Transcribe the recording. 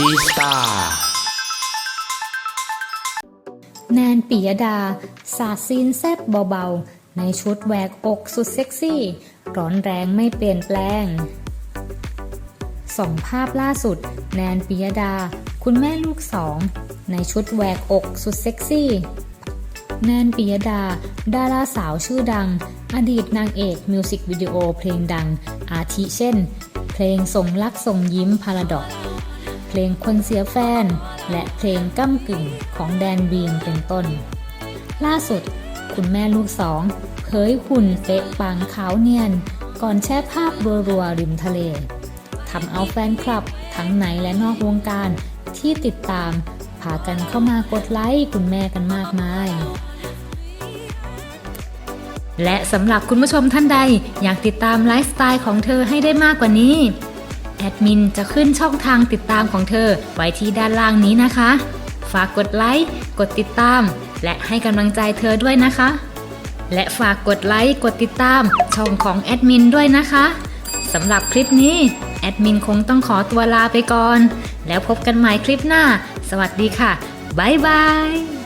จีสตาแนนปิยดา สาดซีนแซบเบาๆ ในชุดแหวกอกสุดเซ็กซี่ ร้อนแรงไม่เปลี่ยนแปลงสองภาพล่าสุด แนนปิยดา คุณแม่ลูกสอง ในชุดแหวกอกสุดเซ็กซี่ แนนปิยดา ดาราสาวชื่อดัง อดีตนางเอกมิวสิกวิดีโอเพลงดัง อาทิเช่น เพลงส่งรักส่งยิ้มพาราดอก เพลงคนเสียแฟน และเพลงก้ำกึ่งของแดนบีมเป็นต้น ล่าสุด คุณแม่ลูกสองเผยหุ่นเฟะปังขาวเนียน ก่อนแชร์ภาพรัวๆริมทะเลทำเอาแฟนคลับทั้งในและนอกวงการที่ติดตามพากันเข้ามากดไลค์คุณแม่กันมากมาย และสำหรับคุณผู้ชมท่านใดอยากติดตามไลฟ์สไตล์ของเธอให้ได้มากกว่านี้ แอดมินจะขึ้นช่องทางติดตามของเธอ ไว้ที่ด้านล่างนี้นะคะ ฝากกดไลค์ กดติดตาม และให้กำลังใจเธอด้วยนะคะ และฝากกดไลค์ กดติดตาม ช่องของแอดมินด้วยนะคะสำหรับคลิปนี้ แอดมินคงต้องขอตัวลาไปก่อน แล้วพบกันใหม่คลิปหน้า สวัสดีค่ะ บ๊ายบาย